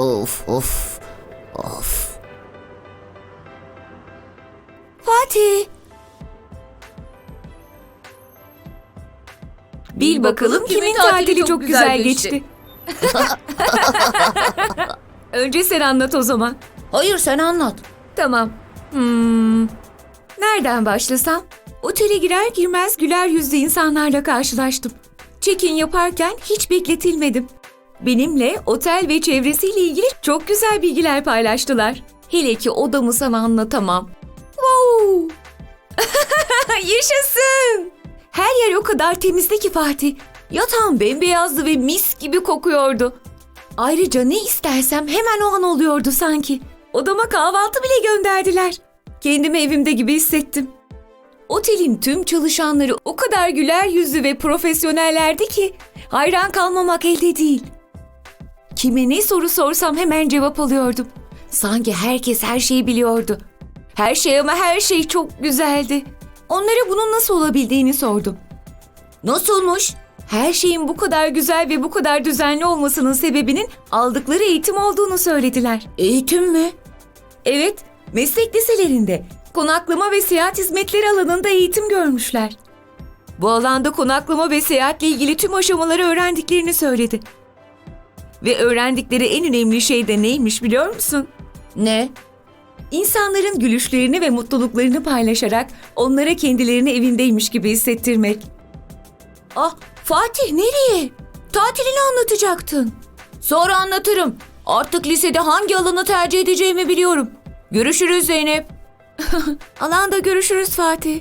Of of of. Fatih. Bil bakalım kimin tatili çok güzel geçti. Önce sen anlat o zaman. Hayır sen anlat. Tamam. Hmm. Nereden başlasam? Otele girer girmez güler yüzlü insanlarla karşılaştım. Check-in yaparken hiç bekletilmedim. Benimle otel ve çevresiyle ilgili çok güzel bilgiler paylaştılar. Hele ki odamı sana anlatamam. Wow! Yaşasın! Her yer o kadar temizdi ki Fatih. Yatağım bembeyazdı ve mis gibi kokuyordu. Ayrıca ne istersem hemen o an oluyordu sanki. Odama kahvaltı bile gönderdiler. Kendimi evimde gibi hissettim. Otelin tüm çalışanları o kadar güler yüzlü ve profesyonellerdi ki hayran kalmamak elde değil. Kime ne soru sorsam hemen cevap alıyordum. Sanki herkes her şeyi biliyordu. Her şey ama her şey çok güzeldi. Onlara bunun nasıl olabildiğini sordum. Nasılmış? Her şeyin bu kadar güzel ve bu kadar düzenli olmasının sebebinin aldıkları eğitim olduğunu söylediler. Eğitim mi? Evet, meslek liselerinde konaklama ve seyahat hizmetleri alanında eğitim görmüşler. Bu alanda konaklama ve seyahatle ilgili tüm aşamaları öğrendiklerini söyledi. Ve öğrendikleri en önemli şey de neymiş biliyor musun? Ne? İnsanların gülüşlerini ve mutluluklarını paylaşarak onlara kendilerini evindeymiş gibi hissettirmek. Ah Fatih nereye? Tatilini anlatacaktın. Sonra anlatırım. Artık lisede hangi alanı tercih edeceğimi biliyorum. Görüşürüz Zeynep. Alanda görüşürüz Fatih.